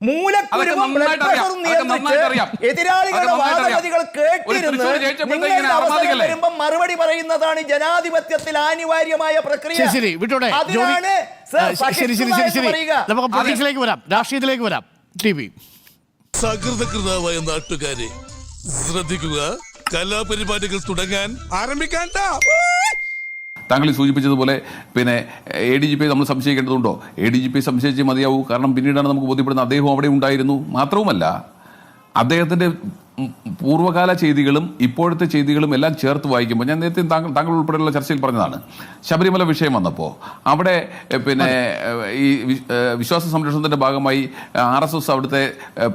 മൂലക്കുരുവും blood. പ്രഷറും. നിയന്ത്രിച്ച് എതിരാളികളുടെ അതൊക്കെ നന്നായിട്ട് അറിയാം. വാദഗതികൾ ഒരു കേട്ടിരുന്ന് നിങ്ങളുടെ അവസരം വരുമ്പോൾ മറുപടി പറയുന്നതാണ് ജനാധിപത്യത്തിൽ അനിവാര്യമായ പ്രക്രിയ. അതിനാണ്. നമുക്ക് പൊളിറ്റിക്സിലേക്ക് വരാം. രാഷ്ട്രീയത്തിലേക്ക് വരാം. T V. സകൃതകൃതാവായ നാട്ടുകാരെ ശ്രദ്ധിക്കുക. കലാപരിപാടികൾ തുടങ്ങാൻ ആരംഭിക്കാൻ താങ്കൾ സൂചിപ്പിച്ചതുപോലെ പിന്നെ എ ഡി ജി പി നമ്മൾ സംശയിക്കേണ്ടതുണ്ടോ? എ ഡി ജി പി സംശയിച്ച് മതിയാവൂ. കാരണം പിന്നീടാണ് നമുക്ക് ബോധ്യപ്പെടുന്നത് അദ്ദേഹം അവിടെ ഉണ്ടായിരുന്നു. മാത്രവുമല്ല അദ്ദേഹത്തിന്റെ ഉം പൂർവകാല ചെയ്തികളും ഇപ്പോഴത്തെ ചെയ്തികളും എല്ലാം ചേർത്ത് വായിക്കുമ്പോൾ ഞാൻ നേരത്തെ താങ്കൾ താങ്കൾ ഉൾപ്പെടെയുള്ള ചർച്ചയിൽ പറഞ്ഞതാണ്. ശബരിമല വിഷയം വന്നപ്പോൾ അവിടെ പിന്നെ ഈ വിശ്വാസ സംരക്ഷണത്തിന്റെ ഭാഗമായി ആർ എസ് എസ് അവിടുത്തെ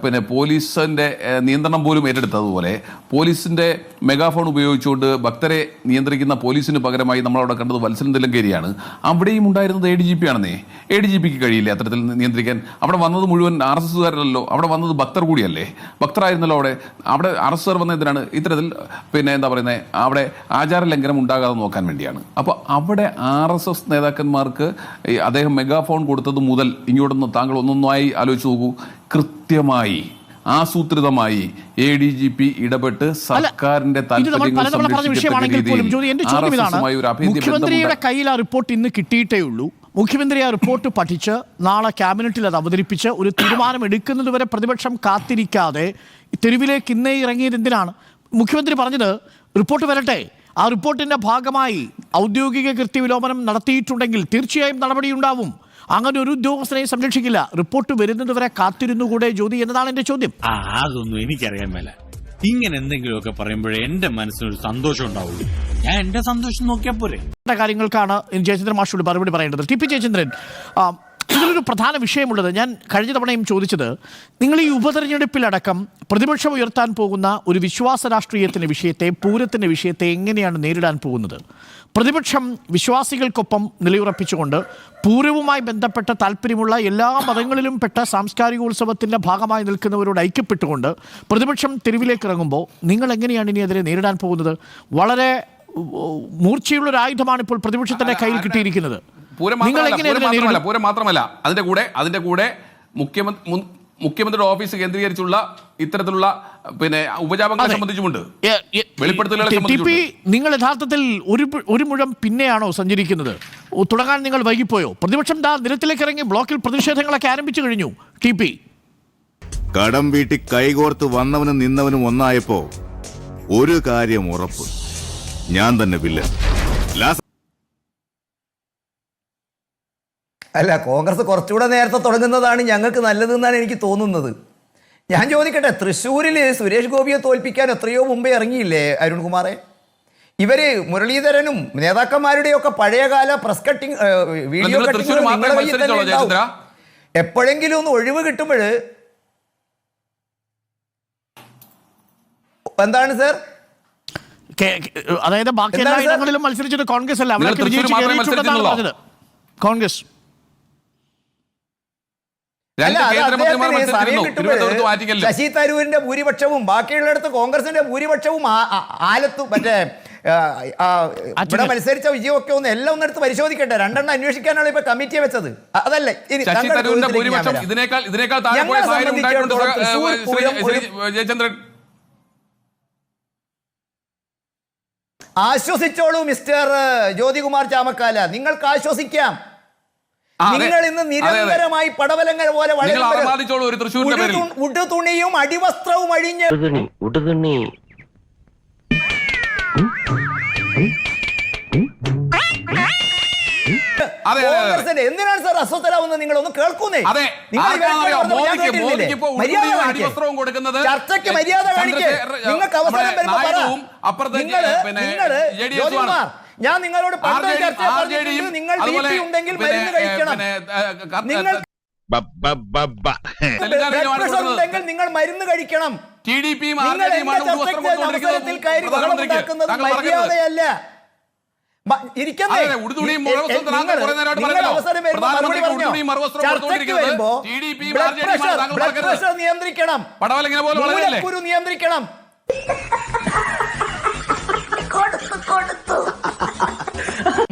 പിന്നെ പോലീസിന്റെ നിയന്ത്രണം പോലും ഏറ്റെടുത്തതുപോലെ പോലീസിന്റെ മെഗാഫോൺ ഉപയോഗിച്ചുകൊണ്ട് ഭക്തരെ നിയന്ത്രിക്കുന്ന പോലീസിന് പകരമായി നമ്മളവിടെ കണ്ടത് വത്സരം തെലങ്കേരിയാണ് അവിടെയും ഉണ്ടായിരുന്നത് എ ഡി ജി പി ആണെന്നേ. എ ഡി ജി പിക്ക് കഴിയില്ല അത്തരത്തിൽ നിയന്ത്രിക്കാൻ? അവിടെ വന്നത് മുഴുവൻ ആർ എസ് എസ്സുകാരല്ലോ അവിടെ വന്നത് ഭക്തർ കൂടിയല്ലേ? ഭക്തരായിരുന്നല്ലോ അവിടെ. അവിടെ അറസ്റ്റർ വന്നതിനാണ് ഇത്തരത്തിൽ പിന്നെ എന്താ പറയുന്നത് അവിടെ ആചാര ലംഘനം ഉണ്ടാകാതെ നോക്കാൻ വേണ്ടിയാണ്. അപ്പോൾ അവിടെ ആർ എസ് എസ് നേതാക്കന്മാർക്ക് അദ്ദേഹം മെഗാഫോൺ കൊടുത്തത് മുതൽ ഇങ്ങോട്ടൊന്ന് താങ്കൾ ഒന്നൊന്നായി ആലോചിച്ച് നോക്കൂ. കൃത്യമായി ആസൂത്രിതമായി എ ഡി ജി പി ഇടപെട്ട് സർക്കാരിന്റെ താല്പര്യങ്ങൾ മുഖ്യമന്ത്രിയുടെ കയ്യിൽ ആ റിപ്പോർട്ട് ഇന്ന് കിട്ടിയിട്ടേ ഉള്ളൂ മുഖ്യമന്ത്രി ആ റിപ്പോർട്ട് പഠിച്ച് നാളെ ക്യാബിനറ്റിൽ അത് അവതരിപ്പിച്ച് ഒരു തീരുമാനം എടുക്കുന്നതുവരെ പ്രതിപക്ഷം കാത്തിരിക്കാതെ തെരുവിലേക്ക് ഇന്നേ ഇറങ്ങിയത് എന്തിനാണ്? മുഖ്യമന്ത്രി പറഞ്ഞത് റിപ്പോർട്ട് വരട്ടെ. ആ റിപ്പോർട്ടിന്റെ ഭാഗമായി ഔദ്യോഗിക കൃത്യവിലോപനം നടത്തിയിട്ടുണ്ടെങ്കിൽ തീർച്ചയായും നടപടിയുണ്ടാവും അങ്ങനെ ഒരു ഉദ്യോഗസ്ഥനെയും സംരക്ഷിക്കില്ല. റിപ്പോർട്ട് വരുന്നതുവരെ കാത്തിരുന്നു കാത്തിരുന്നുകൂടെ ജ്യോതി എന്നതാണ് എന്റെ ചോദ്യം. അതൊന്നും എനിക്കറിയാൻ മേല. ഇങ്ങനെ എന്തെങ്കിലുമൊക്കെ പറയുമ്പോഴേ എന്റെ മനസ്സിനൊരു സന്തോഷം ഉണ്ടാവുള്ളൂ. ഞാൻ എന്റെ സന്തോഷം നോക്കിയാൽ പോരെ. കാര്യങ്ങൾക്കാണ് ജയചന്ദ്രൻ മാഷോട് മറുപടി പറയേണ്ടത്. ടി പി ജയചന്ദ്രൻ ഇതിലൊരു പ്രധാന വിഷയമുള്ളത് ഞാൻ കഴിഞ്ഞ തവണയും ചോദിച്ചത് നിങ്ങൾ ഈ ഉപതെരഞ്ഞെടുപ്പിലടക്കം പ്രതിപക്ഷം ഉയർത്താൻ പോകുന്ന ഒരു വിശ്വാസ രാഷ്ട്രീയത്തിന്റെ വിഷയത്തെ പൂരത്തിന്റെ വിഷയത്തെ എങ്ങനെയാണ് നേരിടാൻ പോകുന്നത്? പ്രതിപക്ഷം വിശ്വാസികൾക്കൊപ്പം നിലയുറപ്പിച്ചുകൊണ്ട് പൂരവുമായി ബന്ധപ്പെട്ട താല്പര്യമുള്ള എല്ലാ മതങ്ങളിലും പെട്ട സാംസ്കാരികോത്സവത്തിന്റെ ഭാഗമായി നിൽക്കുന്നവരോട് ഐക്യപ്പെട്ടുകൊണ്ട് പ്രതിപക്ഷം തെരുവിലേക്ക് ഇറങ്ങുമ്പോൾ നിങ്ങൾ എങ്ങനെയാണ് ഇനി അതിനെ നേരിടാൻ പോകുന്നത്? വളരെ മൂർച്ചയുള്ളൊരു മൂർച്ചയുള്ള ഒരു ആയുധമാണ് ഇപ്പോൾ പ്രതിപക്ഷത്തിന്റെ കയ്യിൽ കിട്ടിയിരിക്കുന്നത്. പൂരം നിങ്ങൾ മാത്രമല്ല, പൂരം മാത്രമല്ല. അതിന്റെ കൂടെ അതിന്റെ കൂടെ മുഖ്യമന്ത്രി മുഖ്യമന്ത്രിയുടെ ഓഫീസ് കേന്ദ്രീകരിച്ചുള്ള ഇത്തരത്തിലുള്ള പിന്നെ ഉപജാപങ്ങളെ സംബന്ധിച്ചുമുണ്ട്. വെളിപ്പെടുത്തലുകളെ. നിങ്ങൾ യഥാർത്ഥത്തിൽ ഒരു ഒരു മുഴം പിന്നെയാണോ സഞ്ചരിക്കുന്നത്? തുടങ്ങാൻ നിങ്ങൾ വൈകിപ്പോയോ? പ്രതിപക്ഷം ദാ നിരത്തിലേക്ക് ഇറങ്ങി ബ്ലോക്കിൽ പ്രതിഷേധങ്ങളൊക്കെ ആരംഭിച്ചു കഴിഞ്ഞു. T P. കടം വീട്ടി കൈകോർത്ത് വന്നവനും നിന്നവനും ഒന്നായപ്പോ ഒരു കാര്യം ഉറപ്പ്. ഞാൻ തന്നെ വില്ലൻ. അല്ല കോൺഗ്രസ് കുറച്ചുകൂടെ നേരത്തെ തുടങ്ങുന്നതാണ് ഞങ്ങൾക്ക് നല്ലതെന്നാണ് എനിക്ക് തോന്നുന്നത്. ഞാൻ ചോദിക്കട്ടെ തൃശ്ശൂരിൽ സുരേഷ് ഗോപിയെ തോൽപ്പിക്കാൻ എത്രയോ മുമ്പേ ഇറങ്ങിയില്ലേ അരുൺകുമാറെ? ഇവർ മുരളീധരനും നേതാക്കന്മാരുടെയൊക്കെ പഴയകാല പ്രസ് കട്ടിങ് വീഡിയോ കട്ടിങ്ങുകൾ. എപ്പോഴെങ്കിലും ഒന്ന് ഒഴിവ് കിട്ടുമ്പോൾ എന്താണ് സർ? അതായത് ബാക്കി എല്ലാ ഇടങ്ങളിലും മത്സരിച്ചത് കോൺഗ്രസ് അല്ല? കോൺഗ്രസ് രണ്ട് അല്ല, അത് കേന്ദ്രമന്ത്രിമാർ അദ്ദേഹത്തിന് സമയം മത്സരിച്ചിരുന്നു കിട്ടുമ്പോൾ തിരുവനന്തപുരത്ത് മാറ്റിക്കല്ലോ ശശി തരൂരിന്റെ ഭൂരിപക്ഷവും ബാക്കിയുള്ളിടത്ത് കോൺഗ്രസിന്റെ ഭൂരിപക്ഷവും ആലത്തു ആ- ആലത്തും മറ്റേ ഇവിടെ. മത്സരിച്ച വിജയമൊക്കെ ഒന്ന് എല്ലാം ഒന്നെടുത്ത് പരിശോധിക്കട്ടെ രണ്ടെണ്ണം അന്വേഷിക്കാനാണ് ഇപ്പൊ കമ്മിറ്റിയെ വെച്ചത്. അതല്ലേ? ഇനി ആശ്വസിച്ചോളൂ മിസ്റ്റർ ജ്യോതികുമാർ ചാമക്കാല. നിങ്ങൾക്ക് ആശ്വസിക്കാം. നിങ്ങൾ ഇന്ന്. നിരന്തരമായി പടവലങ്ങൾ പോലെ ഉടുതുണിയും അടിവസ്ത്രവും അഴിഞ്ഞ് എന്തിനാണ് സാർ അസ്വസ്ഥരാവുന്നത്? നിങ്ങൾ ഒന്ന് കേൾക്കുന്നേ ചർച്ചയ്ക്ക് മര്യാദ കാണിക്ക്. നിങ്ങൾക്ക് അവസരം പറ. നിങ്ങൾ നിങ്ങൾ. ഞാൻ നിങ്ങളോട് പണ്ട് ചർച്ച പറഞ്ഞിട്ടുണ്ട് നിങ്ങൾ ഉണ്ടെങ്കിൽ മരുന്ന് പിന്നെ, നിങ്ങൾ നിങ്ങൾ മരുന്ന് കഴിക്കണം. ടി ഡി പി മര്യാദയല്ല. നിയന്ത്രിക്കണം. നിയന്ത്രിക്കണം.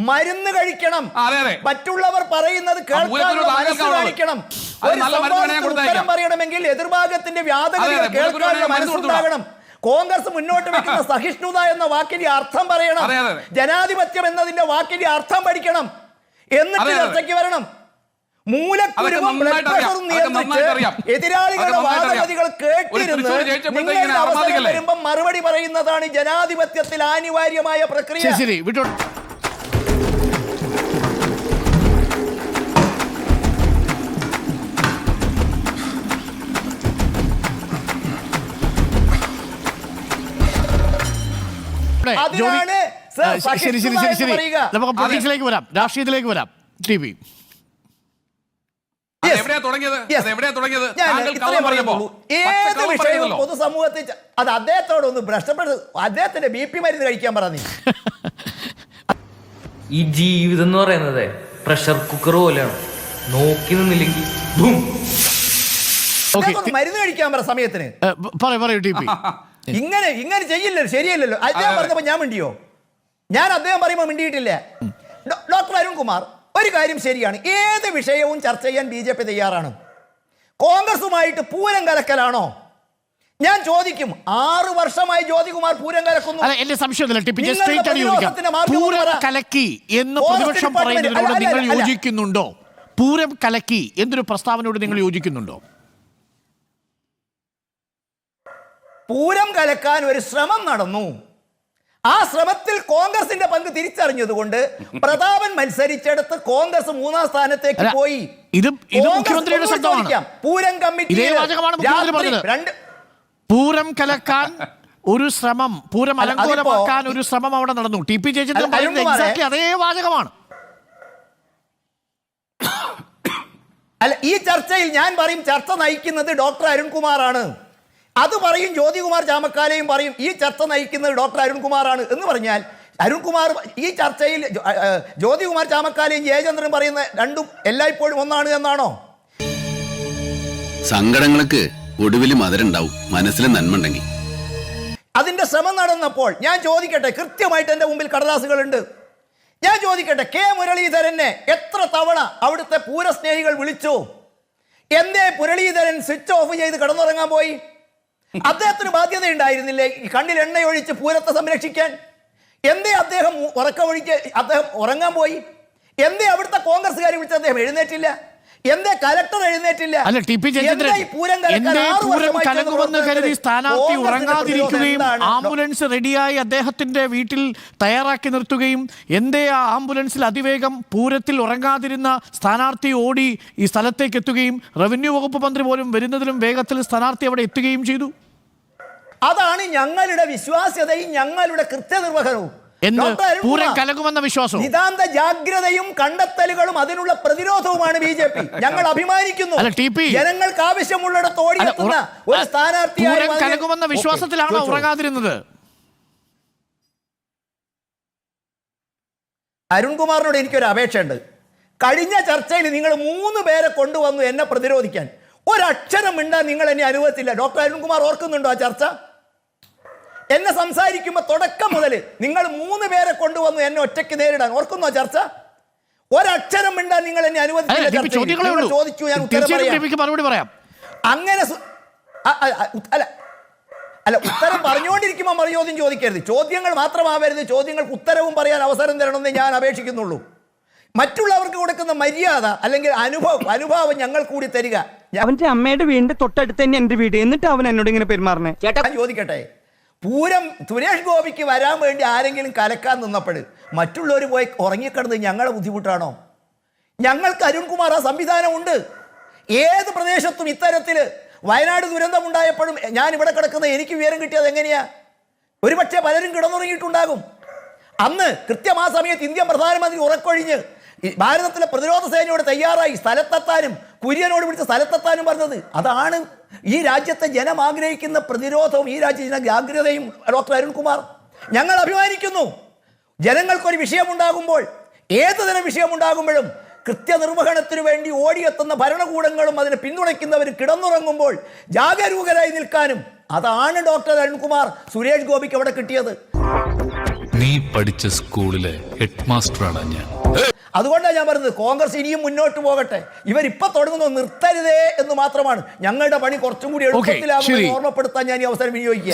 മരുന്ന് കഴിക്കണം. ആ, അതെ, അതെ. മറ്റുള്ളവർ പറയുന്നത് കേൾക്കാനുള്ള ഒരു സംവാദത്തിന് പറയണമെങ്കിൽ എതിർഭാഗത്തിന്റെ കേൾക്കാനുള്ള മനസ്സുണ്ടാകണം കോൺഗ്രസ് മുന്നോട്ട് വെക്കുന്ന സഹിഷ്ണുത എന്ന വാക്കിന്റെ അർത്ഥം പറയണം. ജനാധിപത്യം എന്നതിന്റെ വാക്കിന്റെ അർത്ഥം പഠിക്കണം. എന്നിട്ട്. ചർച്ചയ്ക്ക് വരണം. മൂലക്കുരുവും ബ്ലഡ് പ്രഷറും. നിയന്ത്രിച്ച് എതിരാളികളുടെ വാദഗതികൾ അറിയാം. ഒരു കേട്ടിരുന്ന് നിങ്ങളുടെ അവസരം വരുമ്പം മറുപടി പറയുന്നതാണ് ജനാധിപത്യത്തിൽ അനിവാര്യമായ പ്രക്രിയ. അതിനാണ് ശരി ശരി ശരി ശരി. നമുക്ക് പൊളിറ്റിക്സിലേക്ക് വരാം. രാഷ്ട്രീയത്തിലേക്ക് വരാം. T V. അത് എവിടെയാ തുടങ്ങിയത്? അത് എവിടെയാ തുടങ്ങിയത്? ഞാൻ താങ്കൾ ഇത്രയും കള്ളം പറഞ്ഞപ്പോ പറയുന്നുള്ളൂ. ഏത് വിഷയവും. പൊതുസമൂഹത്തിൽ അത് അദ്ദേഹത്തോടൊന്ന് ഭ്രഷ്ടപ്പെടുത്തു അദ്ദേഹത്തിന്റെ ബി പി മരുന്ന് കഴിക്കാൻ പറ നീ. ഈ ജീവിതം എന്ന് പറയുന്നത് പ്രഷർ കുക്കർ പോലെയാണ്. നോക്കി നിന്നില്ലെങ്കിൽ ബും മരുന്ന് കഴിക്കാൻ പറ സമയത്തിന്. പറയൂ പറയൂ ടി പി. ഇങ്ങനെ ഇങ്ങനെ ചെയ്യില്ലല്ലോ ശരിയല്ലല്ലോ. അദ്ദേഹം. പറഞ്ഞപ്പോ ഞാൻ മിണ്ടിയോ? ഞാൻ അദ്ദേഹം പറയുമ്പോൾ മിണ്ടിയിട്ടില്ല. ഡോക്ടർ ഡോക്ടർ അരുൺകുമാർ ഒരു കാര്യം ശരിയാണ്. ഏത് വിഷയവും ചർച്ച ചെയ്യാൻ ബി ജെ പി തയ്യാറാണ്. കോൺഗ്രസുമായിട്ട് പൂരം കലക്കലാണോ? ഞാൻ ചോദിക്കും ആറ് വർഷമായി ജ്യോതികുമാർ പൂരം കലക്കുന്നു. അല്ല എന്റെ സംശയം പൂരം കലക്കി എന്ന് ഫോറസ്റ്റ് പ്രതിപക്ഷം പറയുന്നതിനോട് നിങ്ങൾ. യോജിക്കുന്നുണ്ടോ? പൂരം കലക്കി എന്നൊരു പ്രസ്താവനയോട് നിങ്ങൾ യോജിക്കുന്നുണ്ടോ? പൂരം കലക്കാൻ ഒരു ശ്രമം നടന്നു. ആ ശ്രമത്തിൽ കോൺഗ്രസിന്റെ പങ്ക് തിരിച്ചറിഞ്ഞതുകൊണ്ട് പ്രതാപൻ മത്സരിച്ചെടുത്ത് കോൺഗ്രസ് മൂന്നാം സ്ഥാനത്തേക്ക് പോയി. ഇത്-. പൂരം കമ്മിറ്റി. രണ്ട് പൂരം കലക്കാൻ ഒരു ശ്രമം പൂരം അലങ്കോലമാക്കാൻ ഒരു ശ്രമം അവിടെ നടന്നു. ടി പി ജയചന്ദ്രൻ അല്ല, പറയുന്നത് എക്സാക്ട്ലി അതേ വാചകമാണ്. അല്ല ഈ ചർച്ചയിൽ ഞാൻ പറയും ചർച്ച നയിക്കുന്നത് ഡോക്ടർ അരുൺകുമാറാണ്. അത് പറയും ജ്യോതികുമാർ ചാമക്കാലയും പറയും ഈ ചർച്ച നയിക്കുന്നത് ഡോക്ടർ അരുൺകുമാറാണ് എന്ന് പറഞ്ഞാൽ അരുൺകുമാർ ഈ ചർച്ചയിൽ ജ്യോതികുമാർ ചാമക്കാലയും ജയചന്ദ്രൻ പറയുന്ന രണ്ടും എല്ലായ്പ്പോഴും ഒന്നാണ് എന്നാണോ? സങ്കടങ്ങൾക്ക് ഒടുവിൽ മധുരണ്ടാവും. മനസ്സിൽ നന്മണ്ടെങ്കിൽ അതിന്റെ ശ്രമം നടന്നപ്പോൾ ഞാൻ ചോദിക്കട്ടെ കൃത്യമായിട്ട് എന്റെ മുമ്പിൽ കടലാസുകളുണ്ട്? ഞാൻ ചോദിക്കട്ടെ കെ മുരളീധരനെ എത്ര തവണ അവിടുത്തെ പൂരസ്നേഹികൾ വിളിച്ചു? എന്തേ മുരളീധരൻ സ്വിച്ച് ഓഫ് ചെയ്ത് കിടന്നുറങ്ങാൻ പോയി? അദ്ദേഹത്തിന് ബാധ്യത ഉണ്ടായിരുന്നില്ലേ കണ്ണിൽ എണ്ണയൊഴിച്ച് പൂരത്തെ സംരക്ഷിക്കാൻ? എന്തേ അദ്ദേഹം ഉറക്കമൊഴിക്ക് അദ്ദേഹം ഉറങ്ങാൻ പോയി? എന്തേ അവിടുത്തെ കോൺഗ്രസ്സുകാർ വിളിച്ച് അദ്ദേഹം എഴുന്നേറ്റില്ല? എന്തേ കലക്ടർ എഴുന്നേറ്റില്ല? അല്ല ടി പി ജയചന്ദ്രൻ എന്തേ ഈ പൂരം കലങ്ങുമെന്ന് കരുതി സ്ഥാനാർത്ഥി ഉറങ്ങാതിരിക്കുകയും ആംബുലൻസ് റെഡിയായി അദ്ദേഹത്തിന്റെ വീട്ടിൽ തയ്യാറാക്കി നിർത്തുകയും എന്തേ ആ ആംബുലൻസിൽ അതിവേഗം പൂരത്തിൽ ഉറങ്ങാതിരുന്ന സ്ഥാനാർത്ഥി ഓടി ഈ സ്ഥലത്തേക്ക് എത്തുകയും റവന്യൂ വകുപ്പ് മന്ത്രി പോലും വരുന്നതിലും വേഗത്തിൽ സ്ഥാനാർത്ഥി അവിടെ എത്തുകയും ചെയ്തു. അതാണ് ഞങ്ങളുടെ വിശ്വാസ്യതയും ഞങ്ങളുടെ കൃത്യനിർവഹണവും. എന്ന് പൂരം വിശ്വാസം നിതാന്ത ജാഗ്രതയും കണ്ടെത്തലുകളും അതിനുള്ള പ്രതിരോധവുമാണ് ബി ജെ പി. ഞങ്ങൾ അഭിമാനിക്കുന്നു. ജനങ്ങൾക്ക് ആവശ്യമുള്ളിടത്ത് ഓടിയെത്തുന്ന ഒരു വിശ്വാസത്തിലാണോ. ഉറങ്ങാതിരുന്നത്. അരുൺകുമാറിനോട് എനിക്കൊരു അപേക്ഷയുണ്ട്. കഴിഞ്ഞ ചർച്ചയിൽ നിങ്ങൾ മൂന്ന് പേരെ കൊണ്ടുവന്നു എന്നെ പ്രതിരോധിക്കാൻ. ഒരക്ഷരം മിണ്ടാൻ നിങ്ങൾ എന്നെ അനുവദിച്ചില്ല. ഡോക്ടർ അരുൺകുമാർ ഓർക്കുന്നുണ്ടോ ആ ചർച്ച? എന്നെ സംസാരിക്കുമ്പോൾ തുടക്കം മുതൽ നിങ്ങൾ മൂന്ന് പേരെ കൊണ്ടുവന്നു എന്നെ ഒറ്റയ്ക്ക് നേരിടാൻ. ഓർക്കുന്നോ ചർച്ച? ഒരക്ഷരം മിണ്ടാൻ നിങ്ങൾ എന്നെ അനുവദിച്ചില്ല ചോദിച്ചു ഞാൻ ഉത്തരം പറയാം. അങ്ങനെ അല്ല. അല്ല ഉത്തരം പറഞ്ഞുകൊണ്ടിരിക്കുമ്പോൾ മറുചോദ്യം ചോദിക്കരുത്. ചോദ്യങ്ങൾ മാത്രമാവരുത് ചോദ്യങ്ങൾക്ക് ഉത്തരവും പറയാൻ അവസരം തരണമെന്ന് ഞാൻ അപേക്ഷിക്കുന്നുള്ളൂ. മറ്റുള്ളവർക്ക് കൊടുക്കുന്ന മര്യാദ അല്ലെങ്കിൽ അനുഭവം അനുഭാവം ഞങ്ങൾ കൂടി തരിക. അവന്റെ അമ്മയുടെ വീടിന്റെ തൊട്ടടുത്ത് തന്നെ എന്റെ വീട്. എന്നിട്ട് അവൻ എന്നോട് ഇങ്ങനെ പെരുമാറണേ ചേട്ടാ ചോദിക്കട്ടെ? പൂരം സുരേഷ് ഗോപിക്ക് വരാൻ വേണ്ടി ആരെങ്കിലും കലക്കാൻ നിന്നപ്പോൾ മറ്റുള്ളവർ പോയി ഉറങ്ങിക്കിടന്ന് ഞങ്ങളെ ബുദ്ധിമുട്ടാണോ? ഞങ്ങൾക്ക് അരുൺകുമാർ ആ സംവിധാനമുണ്ട്. ഏത് പ്രദേശത്തും ഇത്തരത്തിൽ വയനാട് ദുരന്തമുണ്ടായപ്പോഴും ഞാൻ ഇവിടെ കിടക്കുന്ന എനിക്ക് വിവരം കിട്ടിയത് എങ്ങനെയാ? ഒരുപക്ഷെ പലരും കിടന്നുറങ്ങിയിട്ടുണ്ടാകും. അന്ന് കൃത്യം ആ സമയത്ത് ഇന്ത്യൻ പ്രധാനമന്ത്രി ഉറക്കൊഴിഞ്ഞ് ഭാരതത്തിലെ പ്രതിരോധ സേനയോട് തയ്യാറായി സ്ഥലത്തെത്താനും കുര്യനോട് വിളിച്ച് സ്ഥലത്തെത്താനും പറഞ്ഞത് അതാണ് ഈ രാജ്യത്തെ ജനം ആഗ്രഹിക്കുന്ന പ്രതിരോധവും ഈ രാജ്യത്തെ ജാഗ്രതയും ഡോക്ടർ അരുൺകുമാർ ഞങ്ങൾ അഭിമാനിക്കുന്നു. ജനങ്ങൾക്കൊരു വിഷയമുണ്ടാകുമ്പോൾ ഏത് തരം വിഷയമുണ്ടാകുമ്പോഴും കൃത്യനിർവഹണത്തിന് വേണ്ടി ഓടിയെത്തുന്ന ഭരണകൂടങ്ങളും അതിനെ പിന്തുണയ്ക്കുന്നവർ കിടന്നുറങ്ങുമ്പോൾ ജാഗരൂകരായി നിൽക്കാനും അതാണ് ഡോക്ടർ അരുൺകുമാർ സുരേഷ് ഗോപിക്ക് അവിടെ കിട്ടിയത്. നീ പഠിച്ച സ്കൂളിലെ ഹെഡ് മാസ്റ്ററാണ് ഞാൻ. അതുകൊണ്ടാണ് ഞാൻ പറയുന്നത് കോൺഗ്രസ് ഇനിയും മുന്നോട്ട് പോകട്ടെ. ഇവരിപ്പൊ തുടങ്ങുന്നു നിർത്തരുതേ എന്ന് മാത്രമാണ്. ഞങ്ങളുടെ പണി കുറച്ചും കൂടി എളുപ്പത്തിലാകുമെന്ന് ഓർമ്മപ്പെടുത്താൻ ഞാൻ ഈ അവസരം വിനിയോഗിക്കുക